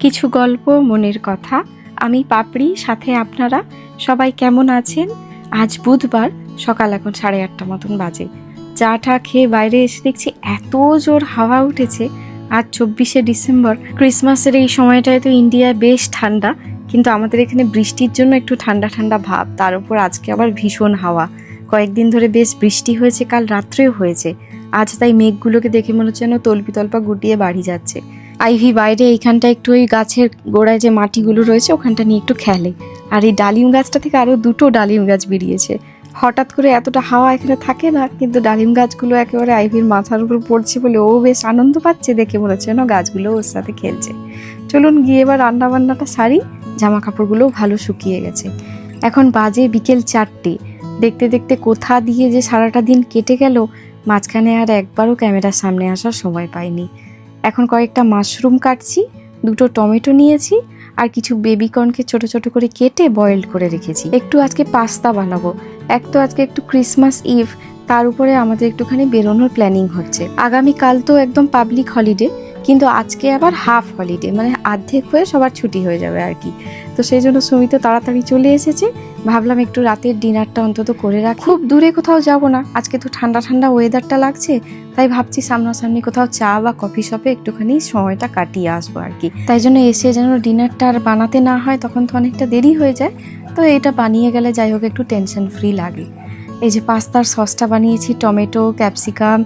কিছু গল্প, মনের কথা। আমি পাপড়ি, সাথে আপনারা। সবাই কেমন আছেন? আজ বুধবার সকাল এখন সাড়ে আটটা মতন বাজে। চা টা খেয়ে বাইরে এসে দেখছি এত জোর হাওয়া উঠেছে। আজ চব্বিশে ডিসেম্বর। ক্রিসমাসের এই সময়টায় তো ইন্ডিয়ায় বেশ ঠান্ডা। কিন্তু আমাদের এখানে বৃষ্টির জন্য একটু ঠান্ডা ঠান্ডা ভাব। তার উপর আজকে আবার ভীষণ হাওয়া। কয়েকদিন ধরে বেশ বৃষ্টি হয়েছে, কাল রাত্রেও হয়েছে। আজ তাই মেঘগুলোকে দেখে মনে হচ্ছে যেন তল্পি তল্পা গুটিয়ে বাড়ি যাচ্ছে। আইভি বাইরে এইখানটা একটু ওই গাছের গোড়ায় যে মাটিগুলো রয়েছে, ওখানটা নিয়ে একটু খেলে। আর এই ডালিম গাছটা থেকে আরও দুটো ডালিম গাছ বেরিয়েছে। হঠাৎ করে এতটা হাওয়া এখানে থাকে না, কিন্তু ডালিম গাছগুলো একেবারে আইভির মাথার উপর পড়ছে বলে ও বেশ আনন্দ পাচ্ছে দেখে মনে হচ্ছে যেন গাছগুলো ওর সাথে খেলছে। চলুন গিয়ে এবার রান্না বান্নাটা সারি জামা কাপড়গুলোও ভালো শুকিয়ে গেছে। এখন বাজে বিকেল চারটে। দেখতে দেখতে কোথা দিয়ে যে সারাটা দিন কেটে গেল, মাঝখানে আর একবারও ক্যামেরার সামনে আসার সময় পাইনি। এখন কয়েকটা মাশরুম কাটছি, দুটো টমেটো নিয়েছি, আর কিছু বেবিকর্নকে ছোট ছোট করে কেটে বয়েলড করে রেখেছি। একটু আজকে পাস্তা বানাবো, এক তো আজকে একটু ক্রিসমাস ইভ তার উপরে আমাদের একটুখানি বেরোনোর প্ল্যানিং হচ্ছে। আগামীকাল তো একদম পাবলিক হলিডে কিন্তু আজকে আবার হাফ হলিডে মানে অর্ধেক হয়ে সবার ছুটি হয়ে যাবে আর কি। তো সেই জন্য সুমিত তাড়াতাড়ি চলে এসেছে ভাবলাম একটু রাতের ডিনারটা অন্তত করে রাখ। খুব দূরে কোথাও যাব না। আজকে তো ঠান্ডা ঠান্ডা ওয়েদারটা লাগছে, তাই ভাবছি সামনাসামনি কোথাও চা বা কফি শপে একটুখানি সময়টা কাটিয়ে আসব আর কি। তাই জন্য এসে যেন ডিনারটা আর বানাতে না হয়, তখন তো অনেকটা দেরি হয়ে যায়। তো এটা বানিয়ে গেলে যাই হোক, একটু টেনশন ফ্রি লাগে। এই যে পাস্তার সসটা বানিয়েছি, টমেটো ক্যাপসিকাম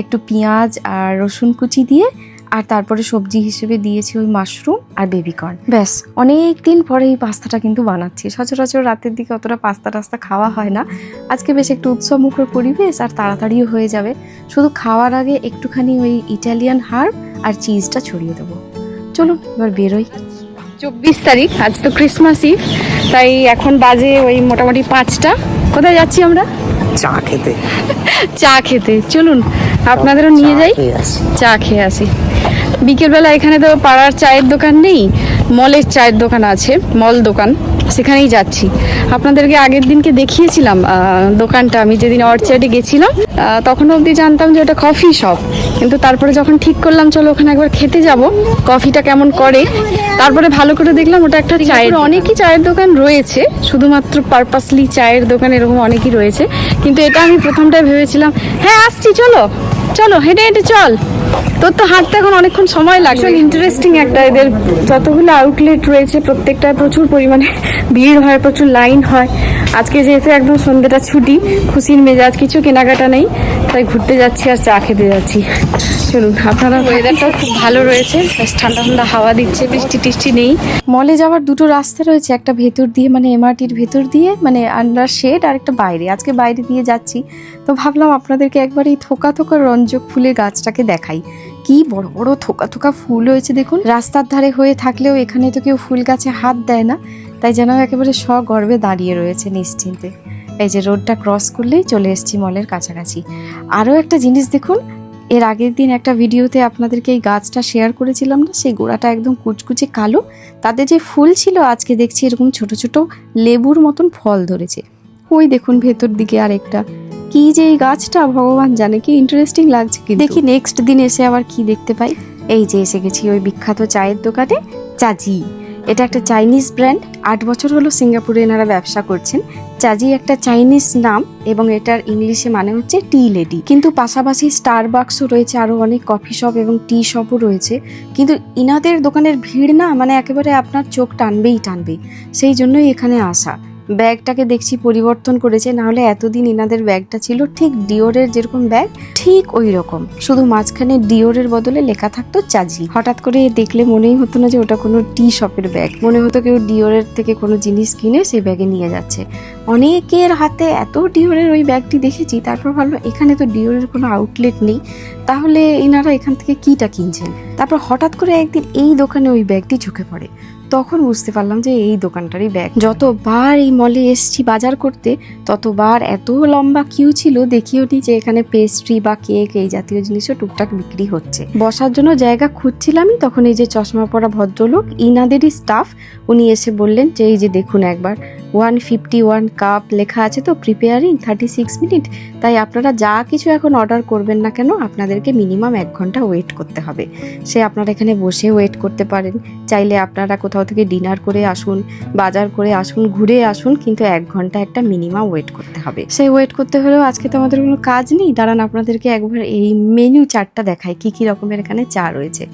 একটু পেঁয়াজ আর রসুন কুচি দিয়ে আর তারপরে সবজি হিসেবে দিয়েছি ওই মাশরুম আর বেবিকর্ন। ব্যাস অনেক দিন পরে এই পাস্তাটা কিন্তু বানাচ্ছি। সচরাচর রাতের দিকে অতটা পাস্তা টাস্তা খাওয়া হয় না। আজকে বেশ একটু উৎসব মুখর পরিবেশ আর তাড়াতাড়িও হয়ে যাবে। শুধু খাওয়ার আগে একটুখানি ওই ইটালিয়ান হার্ব আর চিজটা ছড়িয়ে দেবো। চলুন, এবার বেরোই। চব্বিশ তারিখ, আজ তো ক্রিসমাস ইভ তাই এখন বাজে ওই মোটামুটি পাঁচটা। কোথায় যাচ্ছি আমরা? চা খেতে। চা খেতে। চলুন আপনাদেরও নিয়ে যাই। চা খেয়ে আসি। বিকেলবেলা এখানে তো পাড়ার চায়ের দোকান নেই। মলের চায়ের দোকান আছে মল দোকান সেখানেই যাচ্ছি। আপনাদেরকে আগের দিনকে দেখিয়েছিলাম দোকানটা। আমি যেদিন অর্চার্ডে গেছিলাম তখন অবধি জানতাম যে ওটা কফি শপ কিন্তু তারপরে যখন ঠিক করলাম চলো ওখানে একবার খেতে যাব কফিটা কেমন করে তারপরে ভালো করে দেখলাম ওটা একটা চায়ের অনেকই চায়ের দোকান রয়েছে শুধুমাত্র পারপাসলি চায়ের দোকান এরকম অনেকই রয়েছে। কিন্তু এটা আমি প্রথমটায় ভেবেছিলাম হ্যাঁ আসছি চলো চলো হেঁটে হেঁটে চল। তোর তো হাঁটতে এখন অনেকক্ষণ সময় লাগছে। ইন্টারেস্টিং একটা এদের যতগুলো আউটলেট রয়েছে প্রত্যেকটায় প্রচুর পরিমাণে ভিড় হয় প্রচুর লাইন হয়। আজকে যেহেতু একদম সন্ধ্যেটা ছুটি খুশির মেজাজ কিছু কেনাকাটা নেই তাই ঘুরতে যাচ্ছি আর চা খেতে যাচ্ছি। চলুন আপনারা ওয়েদারটাও খুব ভালো রয়েছে ঠান্ডা ঠান্ডা হাওয়া দিচ্ছে বৃষ্টি টিষ্টি নেই। মলে যাওয়ার দুটো রাস্তা রয়েছে একটা ভেতর দিয়ে মানে এমআরটির ভেতর দিয়ে মানে আন্ডার শেড আর একটা বাইরে। আজকে বাইরে দিয়ে যাচ্ছি তো ভাবলাম আপনাদেরকে একবার এই থোকা থোকা রঞ্জক ফুলের গাছটাকে দেখাই। কি বড় বড় থোকা থোকা ফুল হয়েছে দেখুন। রাস্তার ধারে হয়ে থাকলেও এখানে তো কেউ ফুল গাছে হাত দেয় না তাই যেন একেবারে সগর্বে দাঁড়িয়ে রয়েছে নিশ্চিন্তে। এই যে রোডটা ক্রস করলেই চলে এসেছি মলের কাছাকাছি। আরও একটা জিনিস দেখুন এর আগের দিন একটা ভিডিওতে আপনাদেরকে এই গাছটা শেয়ার করেছিলাম না? সেই গোড়াটা একদম কুচকুচে কালো। তাতে যে ফুল ছিল, আজকে দেখছি এরকম ছোট ছোট লেবুর মতন ফল ধরেছে। ওই দেখুন ভেতর দিকে আরেকটা। কি যে এই গাছটা, ভগবান জানে, কি ইন্টারেস্টিং লাগছে কি দেখি নেক্সট দিন এসে আবার কি দেখতে পাই। এই যে এসে গেছি ওই বিখ্যাত চায়ের দোকানে চাজি এটা একটা চাইনিজ ব্র্যান্ড আট বছর হলো সিঙ্গাপুরে এনারা ব্যবসা করছেন। চাজি একটা চাইনিজ নাম এবং এটার ইংলিশে মানে হচ্ছে টি লেডি। কিন্তু পাশাপাশি স্টার বাক্সও রয়েছে আরও অনেক কফি শপ এবং টি শপও রয়েছে। কিন্তু ইনাদের দোকানের ভিড় না মানে একেবারে আপনার চোখ টানবেই টানবে সেই জন্যই এখানে আসা। ব্যাগটাকে দেখছি পরিবর্তন করেছে, নাহলে এতদিন ইনাদের ব্যাগটা ছিল ঠিক ডিওরের যেরকম ব্যাগ, ঠিক ওই রকম। শুধু মাঝখানে ডিওরের বদলে লেখা থাকতো চাজি। হঠাৎ করে দেখলে মনেই হতো না যে ওটা কোনো টি শপের ব্যাগ। মনে হতো কেউ ডিওরের থেকে কোনো জিনিস কিনে সেই ব্যাগে নিয়ে যাচ্ছে। অনেকের হাতে এত ডিওরের ওই ব্যাগটি দেখেছি, তারপর ভাবলাম, এখানে তো ডিওরের কোনো আউটলেট নেই, তাহলে এনারা এখান থেকে কিটা কিনছেন? তারপর হঠাৎ করে একদিন এই দোকানে ওই ব্যাগটি চোখে পড়ে। তখন বুঝতে পারলাম যে এই দোকানটারই ব্যাগ যতবার এই মলে এসছি বাজার করতে, ততবার এত লম্বা কিউ ছিল, দেখিও নি যে এখানে পেস্ট্রি বা কেক এই জাতীয় জিনিসও টুকটাক বিক্রি হচ্ছে। বসার জন্য জায়গা খুঁজছিলামই, তখন এই যে চশমা পরা ভদ্রলোক, ইনাদেরই স্টাফ উনি এসে বললেন যে, এই যে দেখুন একবার ওয়ান ফিফটি ওয়ান কাপ লেখা আছে তো প্রিপেয়ারিং থার্টি সিক্স মিনিট তাই আপনারা যা কিছু এখন অর্ডার করবেন না কেন, আপনাদেরকে মিনিমাম এক ঘণ্টা ওয়েট করতে হবে। সে আপনারা এখানে বসে ওয়েট করতে পারেন, চাইলে আপনারা কোথাও থেকে ডিনার করে আসুন, বাজার করে আসুন, ঘুরে আসুন, কিন্তু এক ঘণ্টা একটা মিনিমাম ওয়েট করতে হবে। সেই ওয়েট করতে হলেও আজকে তো আমাদের কোনো কাজ নেই। দাঁড়ান, আপনাদেরকে একবার এই মেনু চারটা দেখাই, কি কি রকমের এখানে চা রয়েছে।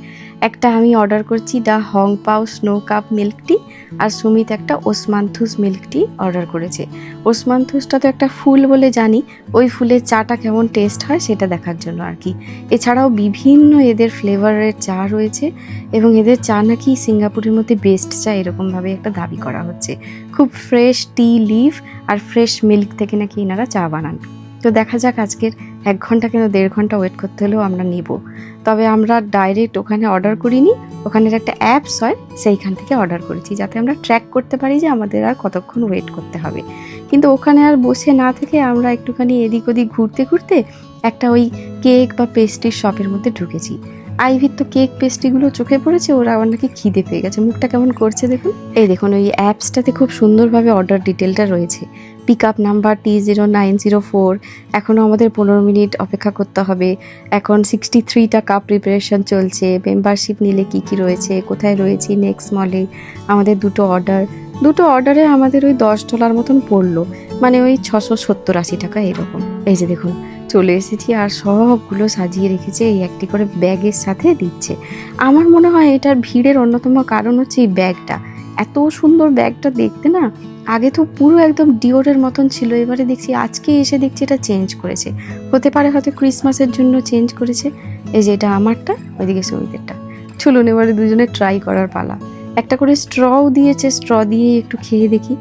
একটা আমি অর্ডার করছি the Hong Pao snow cup milk tea আর সুমিত একটা ওসমান্থুস মিল্ক টি অর্ডার করেছে। ওসমান্থুসটা তো একটা ফুল বলে জানি, ওই ফুলের চাটা কেমন টেস্ট হয় সেটা দেখার জন্য আর কি। এছাড়াও বিভিন্ন এদের ফ্লেভারের চা রয়েছে এবং এদের চা নাকি সিঙ্গাপুরের মধ্যে বেস্ট চা এরকমভাবে একটা দাবি করা হচ্ছে। খুব ফ্রেশ টি লিভ আর ফ্রেশ মিল্ক থেকে নাকি এনারা চা বানান। তো দেখা যাক আজকের এক ঘণ্টা কেন দেড় ঘণ্টা ওয়েট করতে হলেও আমরা নেব। তবে আমরা ডাইরেক্ট ওখানে অর্ডার করিনি, ওখানের একটা অ্যাপস হয়, সেইখান থেকে অর্ডার করেছি যাতে আমরা ট্র্যাক করতে পারি যে আমাদের আর কতক্ষণ ওয়েট করতে হবে। কিন্তু ওখানে আর বসে না থেকে আমরা একটুখানি এদিক ওদিক ঘুরতে ঘুরতে একটা ওই কেক বা পেস্ট্রির শপের মধ্যে ঢুকেছি। আইভির তো কেক পেস্ট্রিগুলো চোখে পড়েছে, ওরা আবার নাকি খিদে পেয়ে গেছে। মুখটা কেমন করছে দেখুন। এই দেখুন, ওই অ্যাপসটাতে খুব সুন্দরভাবে অর্ডার ডিটেলটা রয়েছে। Pick up number T zero nine zero four এখনও আমাদের পনেরো মিনিট অপেক্ষা করতে হবে। এখন সিক্সটি থ্রিটা কাপ প্রিপারেশন চলছে। মেম্বারশিপ নিলে কি কি রয়েছে, কোথায় রয়েছি নেক্সট মলে আমাদের দুটো অর্ডার দুটো অর্ডারে আমাদের ওই দশ ডলার মতন পড়ল। মানে ওই ছশো সত্তর আশি টাকা এরকম। এই যে দেখুন চলে এসেছি আর সবগুলো সাজিয়ে রেখেছে, এই একটি করে ব্যাগের সাথে দিচ্ছে। আমার মনে হয় এটার ভিড়ের অন্যতম কারণ হচ্ছে এই ব্যাগটা। এত সুন্দর ব্যাগটা দেখতে না, আগে তো পুরো একদম ডিওরের মতন ছিল, এবারে দেখছি আজকে এসে দেখছি এটা চেঞ্জ করেছে। হতে পারে হয়তো ক্রিসমাসের জন্য চেঞ্জ করেছে, এই যে এটা আমারটা, ওইদিকে সুমিতেরটা। চলুন এবারে দুজনে ট্রাই করার পালা। একটা করে স্ট্রও দিয়েছে স্ট্র দিয়ে একটু খেয়ে দেখি।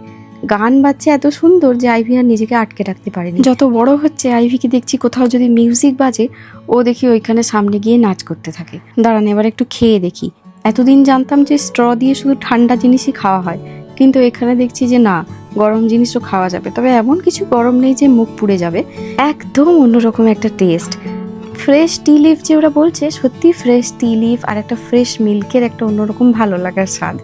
গান বাজছে এত সুন্দর যে আইভি আর নিজেকে আটকে রাখতে পারেনি। যত বড় হচ্ছে আইভিকে দেখছি কোথাও যদি মিউজিক বাজে, ও দেখি ওইখানে সামনে গিয়ে নাচ করতে থাকে। দাঁড়ান, এবার একটু খেয়ে দেখি। এতদিন জানতাম যে স্ট্র দিয়ে শুধু ঠান্ডা জিনিসই খাওয়া হয়। কিন্তু এখানে দেখছি যে না, গরম জিনিসও খাওয়া যাবে। তবে এমন কিছু গরম নেই যে মুখ পুড়ে যাবে। একদম অন্যরকম একটা টেস্ট ফ্রেশ টি লিফ যে ওরা বলছে, সত্যি ফ্রেশ টি লিফ আর একটা ফ্রেশ মিল্কের একটা অন্যরকম ভালো লাগার স্বাদ।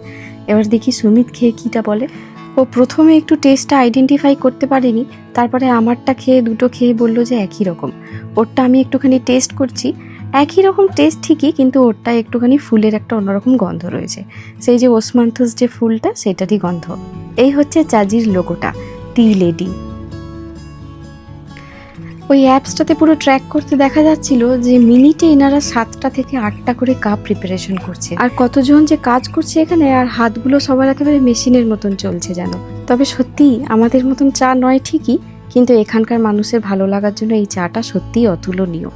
এবার দেখি সুমিত খেয়ে কীটা বলে। ও প্রথমে একটু টেস্টটা আইডেন্টিফাই করতে পারেনি, তারপরে আমারটা খেয়ে দুটো খেয়ে বলল যে একই রকম। ওরটা আমি একটুখানি টেস্ট করছি। একই রকম টেস্ট ঠিকই, কিন্তু ওরটা একটুখানি ফুলের একটা অন্যরকম গন্ধ রয়েছে। সেই যে ওসমান্থস যে ফুলটা, সেটারই গন্ধ। এই হচ্ছে চাজির লোগোটা টি লেডি ওই অ্যাপসটাতে পুরো ট্র্যাক করতে দেখা যাচ্ছিল যে মিনিটে এনারা সাতটা থেকে আটটা করে কাপ প্রিপারেশন করছে। আর কতজন যে কাজ করছে এখানে, আর হাতগুলো সবার একেবারে মেশিনের মতন চলছে যেন। তবে সত্যি, আমাদের মতন চা নয় ঠিকই, কিন্তু এখানকার মানুষের ভালো লাগার জন্য এই চাটা সত্যিই অতুলনীয়।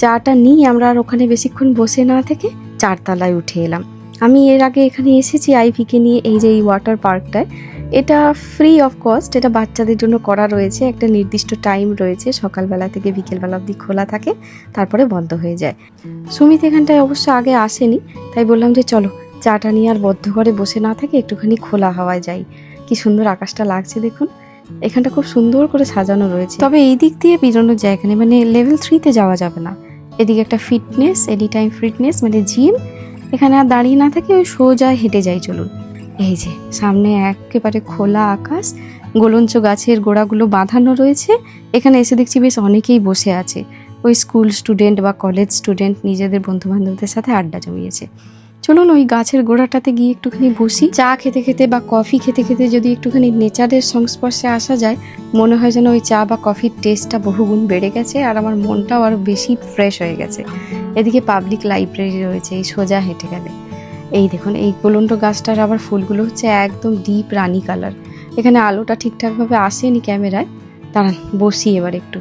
চাটা নিয়ে আমরা আর ওখানে বেশিক্ষণ বসে না থেকে চারতলায় উঠে এলাম। আমি এর আগে এখানে এসেছি আইভিকে নিয়ে, এই যে এই ওয়াটার পার্কটায় এটা ফ্রি অফ কস্ট এটা বাচ্চাদের জন্য করা রয়েছে। একটা নির্দিষ্ট টাইম রয়েছে, সকালবেলা থেকে বিকেলবেলা অবধি খোলা থাকে, তারপরে বন্ধ হয়ে যায়। সুমিত এখানটায় অবশ্য আগে আসেনি, তাই বললাম যে চলো, চাটা নিয়ে আর বদ্ধ ঘরে বসে না থাকে একটুখানি খোলা হাওয়ায় যাই। কি সুন্দর আকাশটা লাগছে দেখুন। এখানটা খুব সুন্দর করে সাজানো রয়েছে। তবে এই দিক দিয়ে বেরোনোর জায়গা নেই মানে লেভেল থ্রিতে যাওয়া যাবে না। এদিকে একটা ফিটনেস এনি টাইম ফিটনেস মানে জিম এখানে আর দাঁড়িয়ে না থেকে ওই সোজা হেঁটে যাই চলুন। এই যে, সামনে একেবারে খোলা আকাশ, গোলঞ্চ গাছের গোড়াগুলো বাঁধানো রয়েছে। এখানে এসে দেখছি বেশ অনেকেই বসে আছে। ওই স্কুল স্টুডেন্ট বা কলেজ স্টুডেন্ট নিজেদের বন্ধু বান্ধবদের সাথে আড্ডা জমিয়েছে। চলুন ওই গাছের গোড়াটাতে গিয়ে একটুখানি বসি। চা খেতে খেতে বা কফি খেতে খেতে যদি একটুখানি নেচারের সংস্পর্শে আসা যায়, মনে হয় যেন ওই চা বা কফির টেস্টটা বহুগুণ বেড়ে গেছে আর আমার মনটাও আরও বেশি ফ্রেশ হয়ে গেছে। এদিকে পাবলিক লাইব্রেরি রয়েছে, এই সোজা হেঁটে গেলে। এই দেখুন, এই গোলন্ড গাছটার আবার ফুলগুলো হচ্ছে একদম ডিপ রানি কালার এখানে আলোটা ঠিকঠাকভাবে আসেনি ক্যামেরায়। দাঁড়ান, বসি এবার একটু।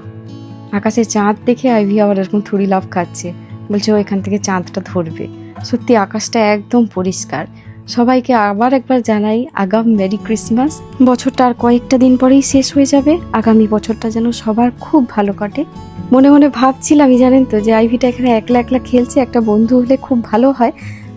আকাশে চাঁদ দেখে আইভি আবার এরকম থুড়ি লাভ খাচ্ছে। বলছে, ও, এখান থেকে চাঁদটা ধরবে। সত্যি আকাশটা একদম পরিষ্কার। সবাইকে আবার একবার জানাই, আগাম, মেরি ক্রিসমাস। বছরটা আর কয়েকটা দিন পরেই শেষ হয়ে যাবে। আগামী বছরটা যেন সবার খুব ভালো কাটে। মনে মনে ভাবছিলামই জানেন তো যে, আইভিটা এখানে একলা একলা খেলছে, একটা বন্ধু হলে খুব ভালো হয়।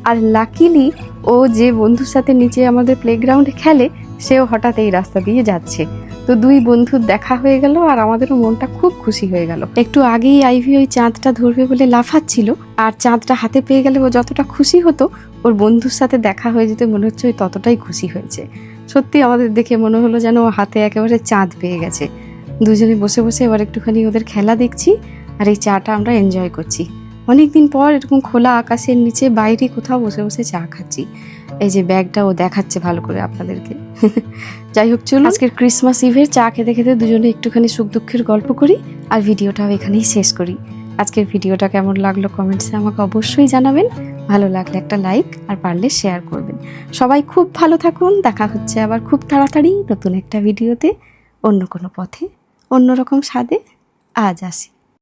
আর লাকিলি ও যে বন্ধুর সাথে নিচে আমাদের প্লেগ্রাউন্ডে খেলে, সেও হঠাৎ এই রাস্তা দিয়ে যাচ্ছে। তো দুই বন্ধুর দেখা হয়ে গেল আর আমাদেরও মনটা খুব খুশি হয়ে গেল। একটু আগেই আইভি ওই চাঁদটা ধরবে বলে লাফাচ্ছিল, আর চাঁদটা হাতে পেয়ে গেলে ও যতটা খুশি হতো, ওর বন্ধুর সাথে দেখা হয়ে যেতে মনে হচ্ছে ওই ততটাই খুশি হয়েছে। সত্যি আমাদের দেখে মনে হলো যেন ও হাতে একেবারে চাঁদ পেয়ে গেছে। দুজনে বসে বসে এবার একটুখানি ওদের খেলা দেখছি, আর এই চাটা আমরা এনজয় করছি। অনেক দিন পর এরকম খোলা আকাশের নিচে বাইরে কোথাও বসে বসে চা খাচ্ছি। এই যে ব্যাগটা ও দেখাচ্ছে ভালো করে আপনাদেরকে। যাই হোক, চলুন। আজকের ক্রিসমাস ইভের চা খেতে খেতে দুজনে একটুখানি সুখ দুঃখের গল্প করি আর ভিডিওটাও এখানেই শেষ করি। আজকের ভিডিওটা কেমন লাগল কমেন্টসে আমাকে অবশ্যই জানাবেন। ভালো লাগলে একটা লাইক আর পারলে শেয়ার করবেন। সবাই খুব ভালো থাকুন। দেখা হচ্ছে আবার খুব তাড়াতাড়ি নতুন একটা ভিডিওতে অন্য কোনো পথে, অন্যরকম স্বাদে। আজ আসি।